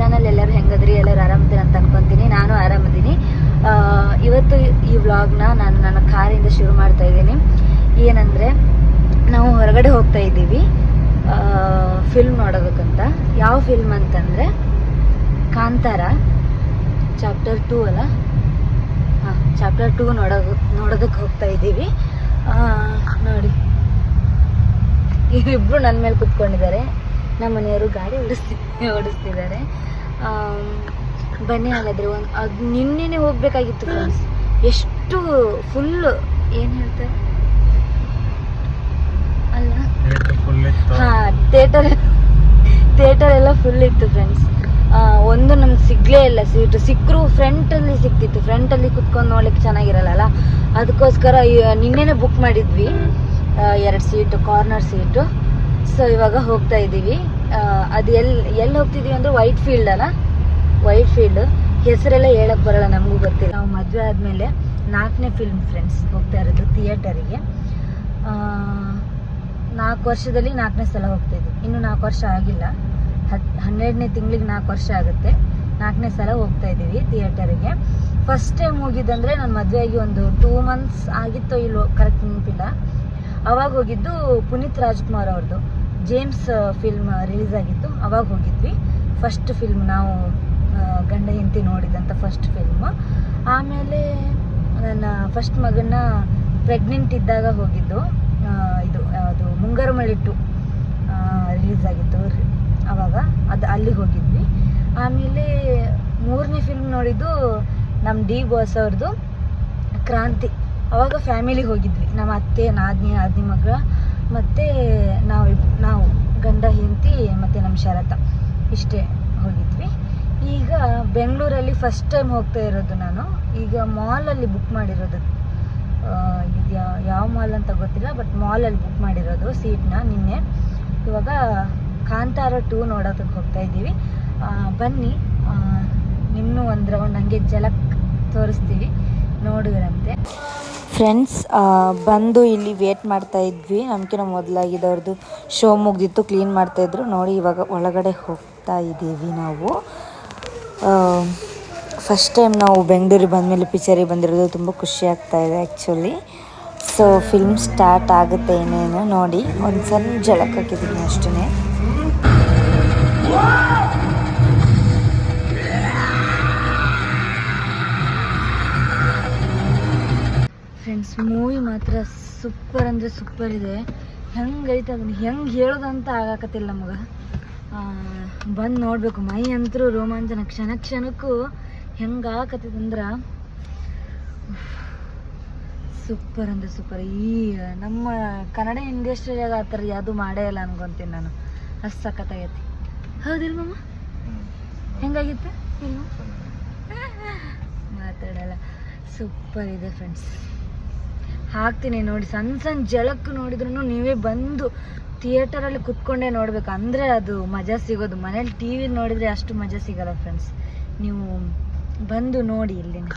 Channel ಎಲ್ಲರೂ ಹೆಂಗದ್ರಿ? ಎಲ್ಲರೂ ಆರಾಮದಿರಿ ಅಂತ ಅನ್ಕೊಂತೀನಿ. ನಾನು ಆರಾಮದೀನಿ. ಇವತ್ತು ಈ ವ್ಲಾಗ್ನ ನಾನು ನನ್ನ ಕಾರಿಂದ ಶುರು ಮಾಡ್ತಾ ಇದ್ದೀನಿ. ಏನಂದರೆ, ನಾವು ಹೊರಗಡೆ ಹೋಗ್ತಾ ಇದ್ದೀವಿ. ಫಿಲ್ಮ್ ನೋಡೋದಕ್ಕಂತ. ಯಾವ ಫಿಲ್ಮ್ ಅಂತಂದರೆ, ಕಾಂತಾರ ಚಾಪ್ಟರ್ ಟೂ ಅಲ್ಲ? ಹಾಂ ಚಾಪ್ಟರ್ ಟೂ ನೋಡೋದು ನೋಡೋದಕ್ಕೆ ಹೋಗ್ತಾ ಇದ್ದೀವಿ. ನೋಡಿ. ಇವರಿಬ್ರು ನನ್ನ ಮೇಲೆ ಕುತ್ಕೊಂಡಿದ್ದಾರೆ. ನಮ್ಮ ಮನೆಯವರು ಗಾಡಿ ಓಡಿಸ್ತಿ ಓಡಿಸ್ತಿದ್ದಾರೆ. ಬನ್ನಿ ಹಾಗಾದರೆ ಒಂದು ಅದು ನಿನ್ನೆನೆ ಹೋಗಬೇಕಾಗಿತ್ತು ಫ್ರೆಂಡ್ಸ್ ಎಷ್ಟು ಫುಲ್ಲು ಏನು ಹೇಳ್ತಾರೆ ಅಲ್ಲ? ಹಾಂ ಥೇಟರ್ ಥೇಟರ್ ಎಲ್ಲ ಫುಲ್ ಇತ್ತು ಫ್ರೆಂಡ್ಸ್ ಒಂದು ನಮ್ಗೆ ಸಿಗ್ಲೇ ಇಲ್ಲ ಸೀಟು ಸಿಕ್ಕರು ಫ್ರಂಟಲ್ಲಿ ಸಿಕ್ತಿತ್ತು. ಫ್ರಂಟಲ್ಲಿ ಕುತ್ಕೊಂಡು ನೋಡ್ಲಿಕ್ಕೆ ಚೆನ್ನಾಗಿರಲ್ಲ ಅದಕ್ಕೋಸ್ಕರ ನಿನ್ನೆ ನಿನ್ನೆನೆ ಬುಕ್ ಮಾಡಿದ್ವಿ. ಎರಡು ಸೀಟು ಕಾರ್ನರ್ ಸೀಟು ಸೊ ಇವಾಗ ಹೋಗ್ತಾ ಇದ್ದೀವಿ. ಅದು ಎಲ್ಲಿ ಎಲ್ಲಿ ಹೋಗ್ತಿದ್ದೀವಿ ಅಂದರೆ ವೈಟ್ ಫೀಲ್ಡ್ ಅಲ್ಲ ವೈಟ್ ಫೀಲ್ಡ್ ಹೆಸರೆಲ್ಲ ಹೇಳಕ್ ಬರಲ್ಲ, ನಮಗೂ ಗೊತ್ತಿಲ್ಲ. ನಾವು ಮದುವೆ ಆದಮೇಲೆ ನಾಲ್ಕನೇ ಫಿಲ್ಮ್ ಫ್ರೆಂಡ್ಸ್ ಹೋಗ್ತಾ ಇರೋದು ಥಿಯೇಟರಿಗೆ ನಾಲ್ಕು ವರ್ಷದಲ್ಲಿ ನಾಲ್ಕನೇ ಸಲ ಹೋಗ್ತಾ ಇದ್ವಿ. ಇನ್ನು ನಾಲ್ಕು ವರ್ಷ ಆಗಿಲ್ಲ. ಹತ್, ಹನ್ನೆರಡನೇ ತಿಂಗಳಿಗೆ ನಾಲ್ಕು ವರ್ಷ ಆಗುತ್ತೆ. ನಾಲ್ಕನೇ ಸಲ ಹೋಗ್ತಾ ಇದ್ದೀವಿ ಥಿಯೇಟರಿಗೆ ಫಸ್ಟ್ ಟೈಮ್ ಹೋಗಿದ್ದಂದ್ರೆ ನಾನು ಮದುವೆ ಆಗಿ ಒಂದು ಟೂ ಮಂತ್ಸ್ ಆಗಿತ್ತೋ ಇಲ್ಲೋ ಕರೆಕ್ಟ್ ನೆನಪಿಲ್ಲ. ಅವಾಗ ಹೋಗಿದ್ದು ಪುನೀತ್ ರಾಜ್ಕುಮಾರ್ ಅವ್ರದ್ದು ಜೇಮ್ಸ್ ಫಿಲ್ಮ್ ರಿಲೀಸ್ ಆಗಿತ್ತು. ಅವಾಗ ಹೋಗಿದ್ವಿ. ಫಸ್ಟ್ ಫಿಲ್ಮ್ ನಾವು ಗಂಡ ಹೆಂಡತಿ ನೋಡಿದಂಥ ಫಸ್ಟ್ ಫಿಲ್ಮ್ ಆಮೇಲೆ ನನ್ನ ಫಸ್ಟ್ ಮಗನ್ನ ಪ್ರೆಗ್ನೆಂಟ್ ಇದ್ದಾಗ ಹೋಗಿದ್ದು. ಇದು, ಅದು ಮುಂಗಾರು ಮಳಿಟ್ಟು ರಿಲೀಸ್ ಆಗಿತ್ತು. ಅವಾಗ ಅದು ಅಲ್ಲಿ ಹೋಗಿದ್ವಿ. ಆಮೇಲೆ ಮೂರನೇ ಫಿಲ್ಮ್ ನೋಡಿದ್ದು ನಮ್ಮ ಡಿ ಬಾಸ್ ಅವ್ರದ್ದು ಕ್ರಾಂತಿ. ಅವಾಗ ಫ್ಯಾಮಿಲಿ ಹೋಗಿದ್ವಿ. ನಮ್ಮ ಅತ್ತೆ, ನಾದಿನಿ, ನಾದ್ನಿ ಮಗ, ಮತ್ತು ನಾವು ನಾವು ಗಂಡ, ಹೆಂಡತಿ, ಮತ್ತು ನಮ್ಮ ಶರತ ಇಷ್ಟೇ ಹೋಗಿದ್ವಿ. ಈಗ ಬೆಂಗಳೂರಲ್ಲಿ ಫಸ್ಟ್ ಟೈಮ್ ಹೋಗ್ತಾ ಇರೋದು ನಾನು. ಈಗ ಮಾಲಲ್ಲಿ ಬುಕ್ ಮಾಡಿರೋದು. ಇದು ಯಾವ ಮಾಲ್ ಅಂತ ಗೊತ್ತಿಲ್ಲ ಬಟ್ ಮಾಲಲ್ಲಿ ಬುಕ್ ಮಾಡಿರೋದು ಸೀಟ್ನ ನಿನ್ನೆ. ಇವಾಗ ಕಾಂತಾರ ಟೂ ನೋಡೋದಕ್ಕೆ ಹೋಗ್ತಾ ಇದ್ದೀವಿ. ಬನ್ನಿ. ನಿಮ್ಮನ್ನು ಒಂದು ರೌಂಡ್ ಹಂಗೆ ಜಲಕ್ ತೋರಿಸ್ತೀವಿ. ನೋಡುವಿರಂತೆ ಫ್ರೆಂಡ್ಸ್ ಬಂದು ಇಲ್ಲಿ ವೇಟ್ ಮಾಡ್ತಾ ಇದ್ವಿ. ನಮ್ಗಿನ ಮೊದಲಾಗಿದ್ದವ್ರದ್ದು ಶೋ ಮುಗ್ದಿತ್ತು ಕ್ಲೀನ್ ಮಾಡ್ತಾ ಇದ್ರು. ನೋಡಿ, ಇವಾಗ ಒಳಗಡೆ ಹೋಗ್ತಾ ಇದ್ದೀವಿ ನಾವು. ಫಸ್ಟ್ ಟೈಮ್ ನಾವು ಬೆಂಗಳೂರಿಗೆ ಬಂದಮೇಲೆ ಪಿಕ್ಚರಿಗೆ ಬಂದಿರೋದು ತುಂಬ ಖುಷಿ ಆಗ್ತಾ ಇದೆ ಆ್ಯಕ್ಚುಲಿ ಸೊ ಫಿಲ್ಮ್ ಸ್ಟಾರ್ಟ್ ಆಗುತ್ತೆ ಏನೇನು ನೋಡಿ. ಒಂದು ಸಣ್ಣ ಜಳಕ್ ಹಾಕಿದ್ದೀನಿ ಅಷ್ಟೇ ಫ್ರೆಂಡ್ಸ್ ಮೂವಿ ಮಾತ್ರ ಸೂಪರ್ ಅಂದರೆ ಸೂಪರ್ ಇದೆ. ಹೆಂಗೆ ಐತೆ ಅದನ್ನ ಹೆಂಗೆ ಹೇಳೋದಂತ ಆಗಾಕತ್ತಿಲ್ಲ ನಮಗೆ. ಬಂದು ನೋಡಬೇಕು. ಮೈ ಅಂತರೂ ರೋಮಾಂಚನ ಕ್ಷಣ ಕ್ಷಣಕ್ಕೂ ಹೆಂಗೆ ಆಗಕತ್ತದಂದ್ರೆ ಸೂಪರ್ ಅಂದರೆ ಸೂಪರ್ ಈ ನಮ್ಮ ಕನ್ನಡ ಇಂಡಸ್ಟ್ರಿಯಾಗ ಆ ಥರ ಯಾವುದು ಮಾಡೇ ಇಲ್ಲ ಅನ್ಕೊಂತೀನಿ ನಾನು. ಅಷ್ಟು ಸಖತ್ತಾಗೈತಿ ಹೌದಿಲ್ಲ ಮಮ್ಮ ಹೆಂಗಾಗಿತ್ತು ಮಾತಾಡಲ್ಲ. ಸೂಪರ್ ಇದೆ ಫ್ರೆಂಡ್ಸ್ ಹಾಕ್ತೀನಿ ನೋಡಿ. ಸಣ್ಣ ಸಣ್ಣ ಜಳಕ್ ನೋಡಿದ್ರು ನೀವೇ ಬಂದು ಥಿಯೇಟರಲ್ಲಿ ಕುತ್ಕೊಂಡೇ ನೋಡ್ಬೇಕು. ಅಂದರೆ ಅದು ಮಜಾ ಸಿಗೋದು. ಮನೇಲಿ ಟಿ ವಿ ನೋಡಿದರೆ ಅಷ್ಟು ಮಜಾ ಸಿಗಲ್ಲ ಫ್ರೆಂಡ್ಸ್ ನೀವು ಬಂದು ನೋಡಿ ಇಲ್ಲಿನ.